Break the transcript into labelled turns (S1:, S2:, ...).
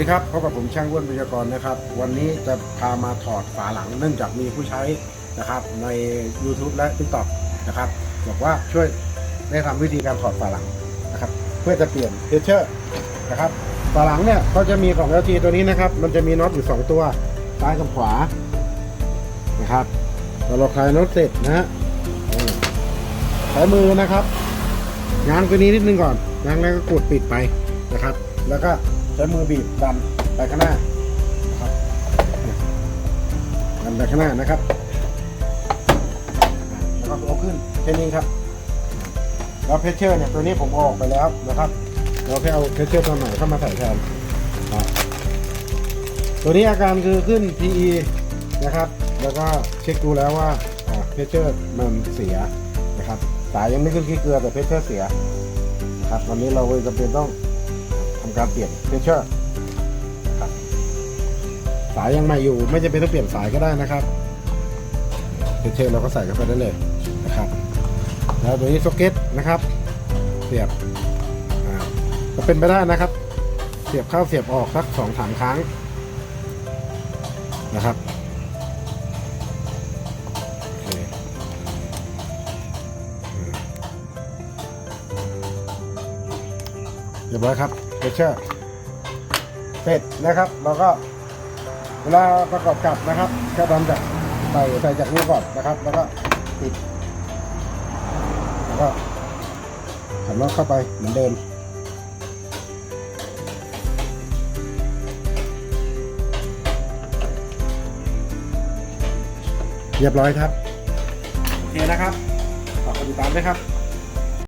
S1: ดีครับพบกับผมช่างอ้วนวิทยากรนะครับ วันนี้จะพามาถอดฝาหลังเนื่องจากมีผู้ใช้นะครับใน YouTube และ TikTok นะครับบอกว่าช่วยได้ทำวิธีการถอดฝาหลังนะครับ เพื่อจะเปลี่ยนเพชเชอร์นะครับฝาหลังเนี่ยก็จะมีของ LG ตัวนี้นะครับ มันจะมีน็อตอยู่ 2 ตัวซ้ายกับขวานะครับพอเราคลายน็อตเสร็จนะฮะใช้มือนะครับง้างตัวนี้นิดนึงก่อนง้างแล้วก็กดปิดไปนะครับ แล้วก็ ช้มือบีบดันไปข้างหน้านะครับดันไปข้างหน้านะครับแล้วก็เอาขึ้นแค่นี้ครับ แล้วเพชเชอร์เนี่ยตัวนี้ผมออกไปแล้วนะครับเราแค่เอาเพชเชอร์ตัวใหม่เข้ามาใส่แทนตัวนี้อาการคือขึ้น PE นะครับ แล้วก็เช็คดูแล้วว่าเพชเชอร์มันเสียนะครับสายยังไม่ขึ้นขี้เกลือแต่เพชเชอร์เสียนะครับวันนี้เราจำเป็นต้อง ทำการเปลี่ยนเพชเชอร์นะครับสายยังใหม่อยู่ ไม่จำเป็นต้องเปลี่ยนสายก็ได้นะครับเพชเชอร์เราก็ใส่เข้าไปได้เลยนะครับ แล้วตัวนี้ซ็อกเก็ตนะครับเสียบก็เป็นไปได้นะครับ เสียบเข้าเสียบออกสักสองสามครั้งนะครับเรียบร้อยครับ เพชเชอร์เสร็จนะครับเราก็เวลาประกอบกับนะครับ ก็ดันจากใส่ใส่จากนี้ก่อนนะครับ แล้วก็ปิด แล้วก็หันน็อตเข้าไปเหมือนเดิมเรียบร้อยครับ โอเคนะครับ ฝากกดติดตามด้วยครับ